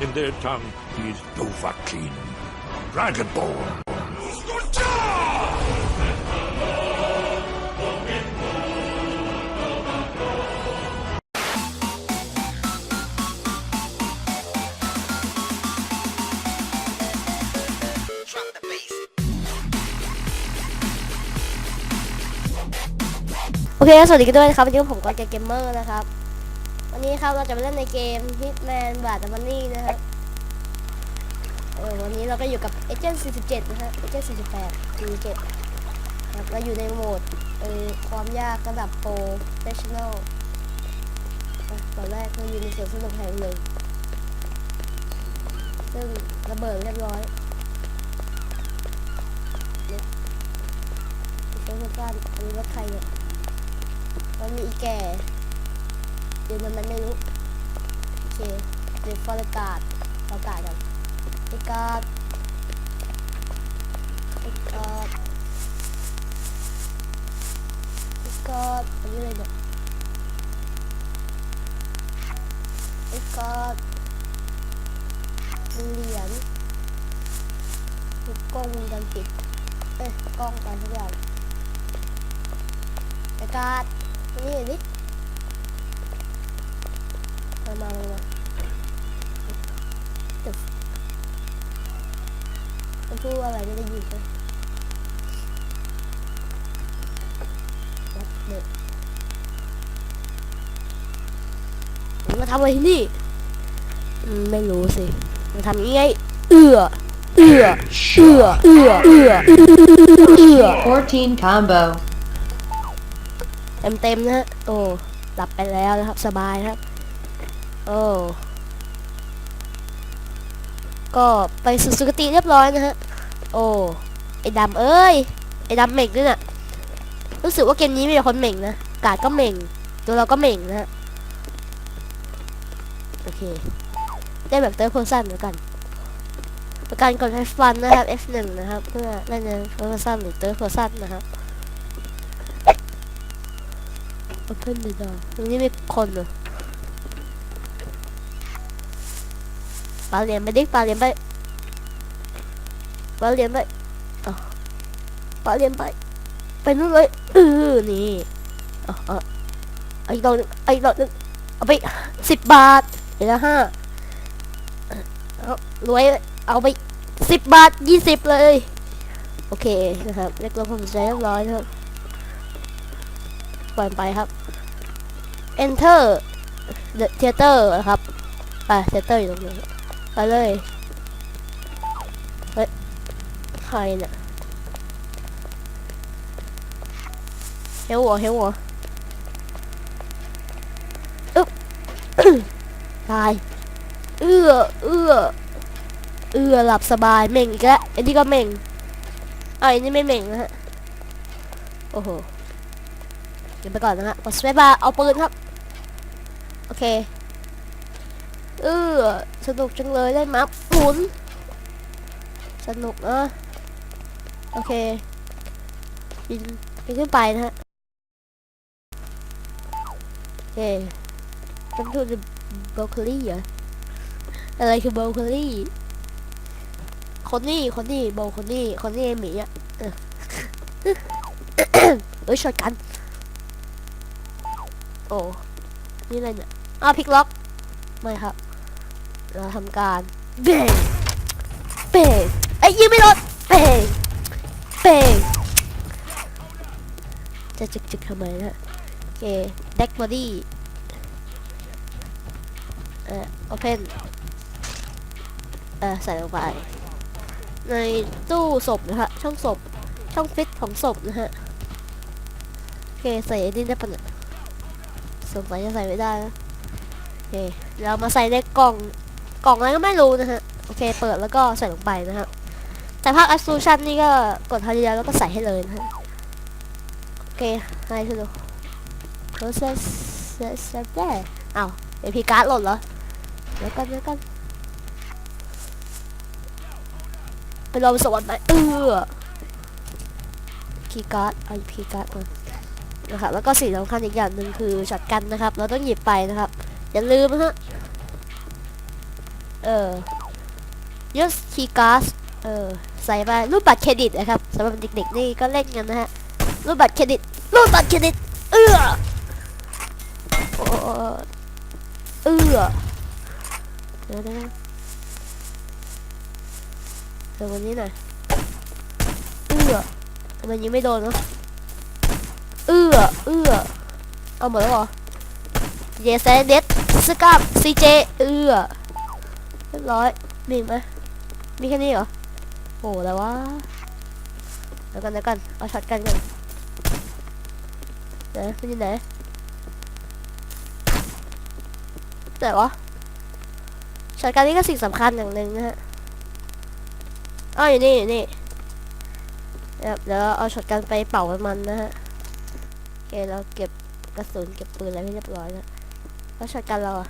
In their tongue, he is Dovahkiin, Dragonborn. โอเค สวัสดีกันด้วยนะครับ วันนี้ผมก็เกมเมอร์นะครับ นี้ครับเราจะมาเล่นในเกม Hitman Bad Money นะครับเออวันนี้เราก็อยู่กับ Agent 47 นะฮะ Agent 48 47ครับเราอยู่ในโหมดเออความยากระดับโปรเฟชชั่นอลตอนแรกเราอยู่ในสวนสนุกแห่งหนึ่งซึ่งระเบิดเรียบร้อยเนี่ยมีรถบ้านอันนี้รถใครเนี่ยมันมีอีแก่ เดี๋ยวมันมันไม่รู้ โอเคเดี๋ยวฟอร์กาดฟอร์กาดกันไอ้กาดไอ้กาดไอ้กาดอันนี้เลยเนี่ยไอ้กาดเหรียญมีกล้องวงจรปิดเอ้ยกล้องไรทุกอย่างไอ้กาดนี่ดิ มามามามาตึกมันพูดว่าอะไรไม่ได้ยินเลยเด็กมาทำอะไรที่นี่อืมไม่รู้สิมาทำยังไงเอือเอือเอือเอือเอือเอือ14 combo. เต็มเต็มๆนะฮะโอ้หลับไปแล้วนะครับ สบายนะครับ โอ้ก็ไปสุสุกติเรียบร้อยนะฮะ โอ้ไอ้ดำเอ้ย ไอ้ดำเหม่งด้วยน่ะ รู้สึกว่าเกมนี้มีแต่คนเหม่งนะ กาดก็เหม่ง ตัวเราก็เหม่งนะฮะ โอเค ได้แบบเตอร์เพอร์ซันแล้วกัน ประการกดให้ฟันนะครับ F1 นะครับ เพื่อเล่นในเ i r ร์ซันหรือเตอร์เพอร์ซันนะครับ Open the door ตรงนี้มีคนเหรอ ปาเหรียญไปดิปาเหรียญไปปาเหรียญไปเอาปาเหรียญไป ไปนู่นเลยเออนี่เอาเอเอาอีกดอกนึงเอาอีกดอกนึงเอาไปสิบบาทเดี๋ยวละห้าเอารวยเอาไปสิบบาทยี่สิบเลย โอเคนะครับเรียกร้องความสนใจเรียบร้อยนะครับปล่อยไปครับ enter the theater นะครับไป theater อยู่ตรงนี้ ไปเลย เฮ้ย ใครเนี่ยเฮลัวเฮลัวอึ๊บตาย เอื้อ เอื้อ เอื้อหลับสบายเม่งอีกแล้วไอ้นี่ก็เม่งอะไอ้นี่ไม่เม่งนะฮะ โอ้โห เดี๋ยวไปก่อนนะฮะกดสเปซบาร์เอาปืนครับ โอเค เออสนุกจังเลยได้มาหมุน สนุกนะโอเคบินบินขึ้นไปนะฮะโอเคเป็นทูดบรอกโคลี่เหรออะไรคือบรอกโคลี่คนนี้คนนี้บรอกโคลี่คนนี้ไอ้หมีอะเออเอ้ยช่วยกัน โอ้นี่อะไรเนี่ยอ้าวพิกล็อก ไม่ครับ เราทำการเบงเบงไอ้ยิงไม่โดนเบงเบงจะจึกจึกทำไมนะโอเคแบ็กบอดี้เอ่อโอเพนเอ่อใส่ลงไป ในตู้ศพนะฮะช่องศพช่องฟิตของศพนะฮะโอเคใส่ไอ้นี่ได้ปะเนี่ยสงสัยจะใส่ไม่ได้นะโอเคเรามาใส่ในกล่อง กล่องอะไรก็ไม่รู้นะฮะ โอเค เปิดแล้วก็ใส่ลงไปนะฮะ แต่ภาค a อ s ูชันนี่ก็กดทันทีแล้วก็ใส่ให้เลยนะฮะ โอเคให้คือดู process process ได้อ้าวเอพีการ์ดหล่นเหรอ เดี๋ยวกันเดี๋ยวกันไปรองสวรรค์ไหมเออคีย์การ์ดเอาคีย์การ์ดมานะครับแล้วก็สิ่งสำคัญอีกอย่างหนึ่งคือช็อตกันนะครับ เราต้องหยิบไปนะครับ อย่าลืมนะฮะ เออยูสคีการ์ดเออใส่ไปรูปบัตรเครดิตนะครับสำหรับเด็กๆนี่ก็เล่นกันนะฮะรูปบัตรเครดิตรูปบัตรเครดิตเอื้ออเอื้อเดี๋ยวนะเดี๋ยววันนี้หน่อยเอื้อทำไมยิงไม่โดนวะเอื้อเอื้อเอาหมดแล้วเหรอเยเซเดสสกับซีเจเอื้อ รียบร้อยมีไหมมีแค่นี้เหรอโหแล้ววะเดี๋ยวกันเดี๋ยวกันเอาช็อตกันกันไหนมันยู่ไหนไหนวะช็อตกันนี่ก็สิ่งสำคัญอย่างหนึ่งนะฮะอ้าวอยู่นี่อยู่นี่นะครับเดี๋ยวเราเอาช็อตกันไปเป่ามันนะฮะโอเคเราเก็บกระสุนเก็บปืนอะไรให้เรียบร้อยแล้วแล้วช็อตกันเราอะ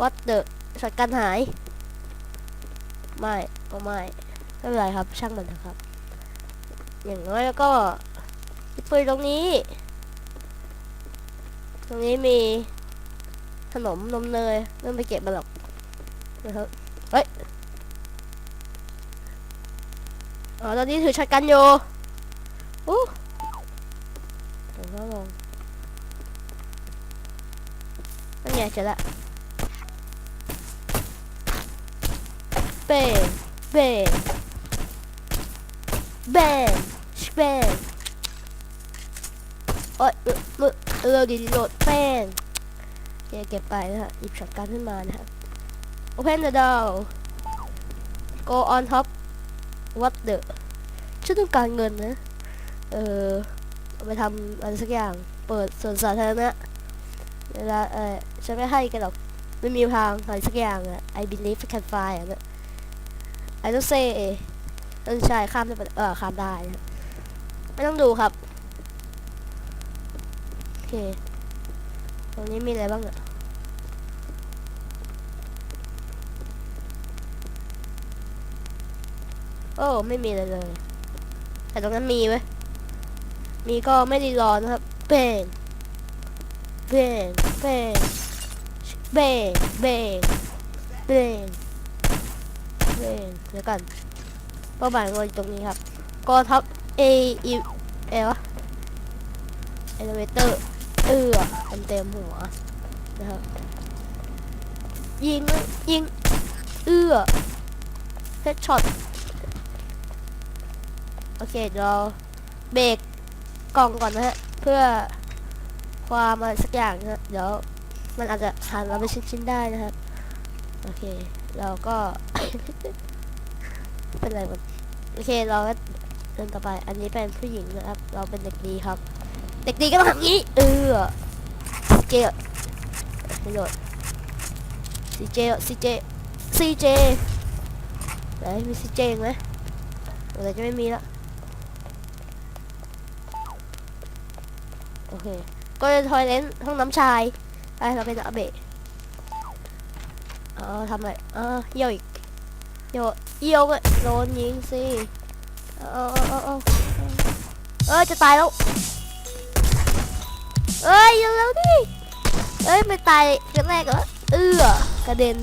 what the ช็อตกันหาย ไม่ก็ไม่ไม่เป็นไรครับ ช่างมันเถอะครับ อย่างน้อยแล้วก็มีปืนตรงนี้ ตรงนี้มีขนมนมเนยไม่ต้องไปเก็บมาหรอกนะครับเฮ้ยอ๋อตอนนี้ถือช็อตกันอยู่อู้เดี๋ยวก็ลองนั่นไงเจอละ เบนเบนเบนชเบนโอ๊ยเออเออดีโหลดเบนเก็บเก็บไปนะฮะหยิบช็อตการขึ้นมานะฮะ Open the door Go on top What the ฉันต้องการเงินนะ เออไปทำอะไรสักอย่าง เปิดสวนสาธารณะเวลาเออฉันไม่ให้กันหรอก ไม่มีทางอะไรสักอย่างอะ I believe I can fly อะนะ I don't say เออใช่ข้ามได้เออข้ามได้ไม่ต้องดูครับโอเคตรงนี้มีอะไรบ้างอะโอ้ไม่มีอะไรเลย แต่ตรงนั้นมีเว้ยมีก็ไม่ได้รอนะครับเบงเบงเบงเบงเบงเบง เบงเดี๋ยวกันเป้าหมายเราอยู่ตรงนี้ครับกอทัพ A E เอวะ elevator เอือเต็มเต็มหัวนะครับยิงยิงเอื้อเฮดช็อตโอเคเดี๋ยวเราเบรกกล่องก่อนนะฮะ เพื่อความอะไรสักอย่างนะฮะเดี๋ยวมันอาจจะหันเราไปชิ้นๆได้นะครับ โอเค เราก็ เป็นไรมันโอเคเราก็เดินต่อไป อันนี้เป็นผู้หญิงนะครับ เราเป็นเด็กดีครับ เด็กดีก็ต้องทำงี้ เออเจให้โหลดซีเจซีเจซีเจไหนมีซีเจไหมอะไรจะไม่มีละโอเค ก็จะทอยเลนห้องน้ำชายไปเราเป็นอาเบะ ออทำอะไรเออเยี่ยวอีกเยี่ยวเยี่ยวก็โดนยิงสิเออเออเออเออจะตายแล้วเอ้ยอยู่แล้วดิเอ้ยไม่ตายกันแรกเหรอเอือกระเด็น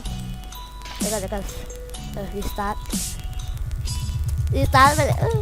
เดี๋ยวกันเดี๋ยวกันเออรีสตาร์ทรีสตาร์ทไปเลยเออ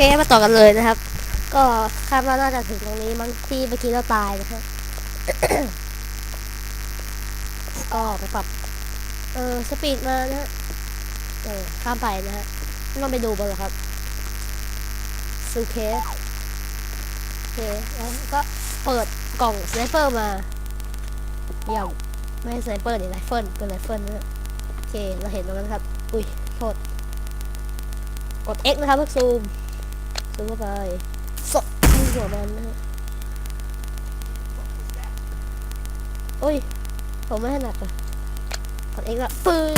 เคมาต่อกันเลยนะครับ ก็คาดว่าน่าจะถึงตรงนี้มั้งที่เมื่อกี้เราตายนะครับก็ไปปรับ เออสปีดมานะฮะเออข้ามไปนะฮะไม่ต้องไปดูบนหรอครับซูเคสโอเคแล้วก็เปิดกล่องสไนเปอร์มาเยี่ยมไม่ใช่สไนเปอร์นี่ไรเฟิลเป็นไรเฟิลนะฮะโอเคเราเห็นตรงนั้นครับ อุ้ยโทษกด X นะครับเพื่อซูม ซูมเข้าไปสดที่หัวมันนะฮะโอ้ย ผมไม่ถนัดอะกด X ละปึ้ง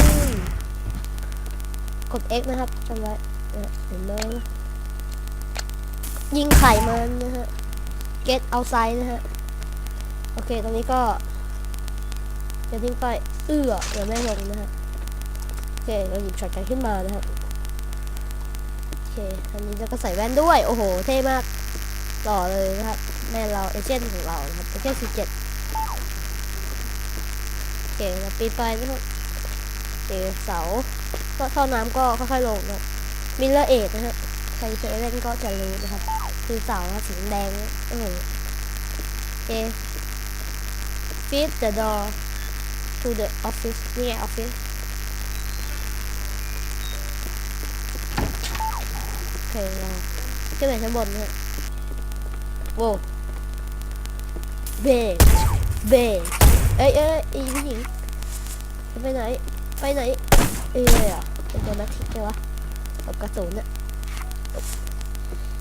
กด X นะครับจำไว้เห็นไหมยิงไข่มันนะฮะ get outside นะฮะ โอเค ตรงนี้ก็จะทิ้งไป เอื้อเดี๋ยวไม่ลงนะฮะ โอเค เราหยิบช็อตกันขึ้นมานะครับ อเคอันนี้เราก็ใส่แว่นด้วย โอ้โห เท่มากหล่อเลยนะครับ แม่เราเอเจนต์ของเราครับเอเจนต์สิบเจ็ดโอเคเราปีนไปนะครับโอเคเสาก็ท่อน้ำก็ค่อยๆลงนะมิลเลอร์เอทนะฮะใครเคยเล่นก็จะรู้นะครับ คือเสาสีแดงโอ้โหโอเค feed the door to the office นี่ไง office โอ เคเราขึ้นไปชั้นบนนะฮะโว้วเบรกเบรกเอ้ยเอ้ยอีผู้หญิงจะไปไหน ไปไหน เอ้ยอะเป็นตัวแม็กทิกเลยวะกับกระสุนอะ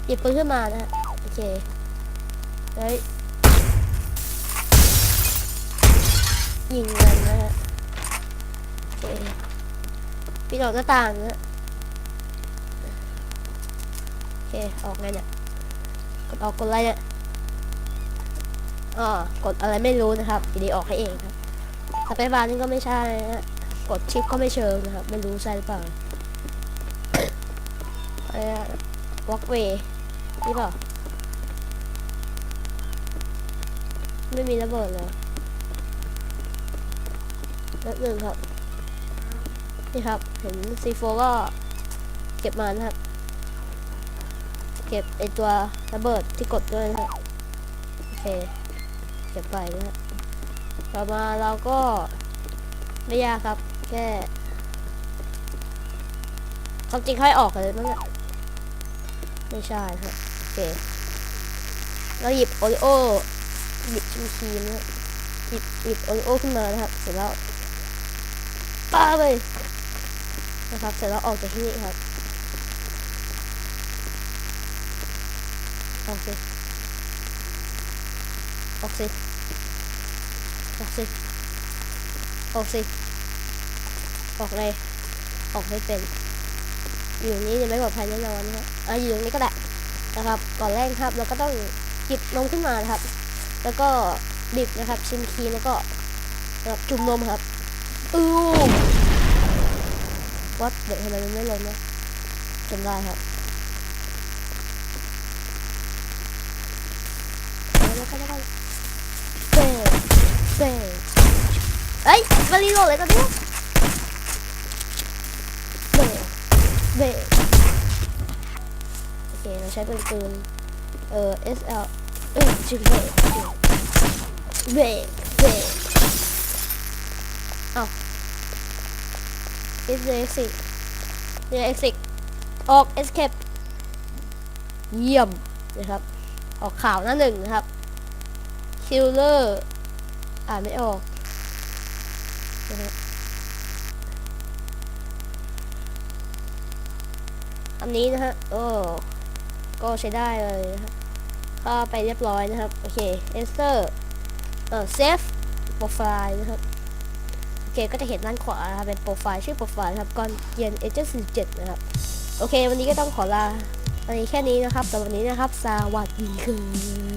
หยิบปืนขึ้นมานะฮะโอเคเฮ้ยยิงมันนะฮะโอเคปีนออกหน้าต่างนะฮะ โอ เค ออกไงเนี่ย กดออกกดอะไรเนี่ยอ๋อกดอะไรไม่รู้นะครับทีนี้ออกให้เองครับสเปซบาร์นี่ก็ไม่ใช่นะ กดชิปก็ไม่เชิงนะครับ ไม่รู้ใช่หรือเปล่าอะไรอะวอล์กเวย์นี่เปล่า ไม่มีระเบิดเลยแล้วหนึ่งครับ นี่ครับ เห็นซีโฟก็เก็บมานะครับ เก็บไอตัวระเบิดที่กดด้วยนะโอเคเก็บไปนะต่อมาเราก็ไม่ยากครับ แค่ความจริงค่อยออกเลยมั้งเนี่ยไม่ใช่ครับโอเคเราหยิบโอริโอหยิบชิมคีมนะหยิบหยิบโอริโอขึ้นมานะครับ เสร็จแล้วป้าไปนะครับ เสร็จแล้วออกจากที่นี่ครับ ออกสิออกสิออกสิออกสิออกเลยออกไม่เป็น อยู่นี้จะไม่ปลอดภัยแน่นอนนะครับอะอยู่ตรงนี้ก็ได้นะครับ ก่อนแรกครับ เราก็ต้องหยิบนมขึ้นมานะครับ แล้วก็ดิบนะครับชิมคีแล้วก็จุ่มนมครับอู้วัดเด็กทำไมมันไม่ลงนะจำได้ครับ แล้วก็แล้วก็เซ่ เซ่เอ้ยมารีโหลดเลยตอนนี้เบรกเบรกโอเค เราใช้ปืนปืนเอ่อ SL เอ้ยจิงเบรกเบรกเบรกเอ้า is the exit เนี่ย exit ออก escape เยี่ยมนะครับ ออกข่าวหน้าหนึ่งนะครับคิลเล อ่านไม่ออกนะฮะอันนี้นะฮะโอ้ก็ใช้ได้เลยนะครับก็ไปเรียบร้อยนะครับ โอเคเอสเตอร์เออเซฟโปรไฟล์นะครับโอเคก็จะเห็นด้านขวานะครับเป็นโปรไฟล์ชื่อโปรไฟล์นะครับก่อนเรียนเอเจนต์47นะครับ โอเค วันนี้ก็ต้องขอลาวันนี้แค่นี้นะครับแต่วันนี้นะครับ สวัสดีครับ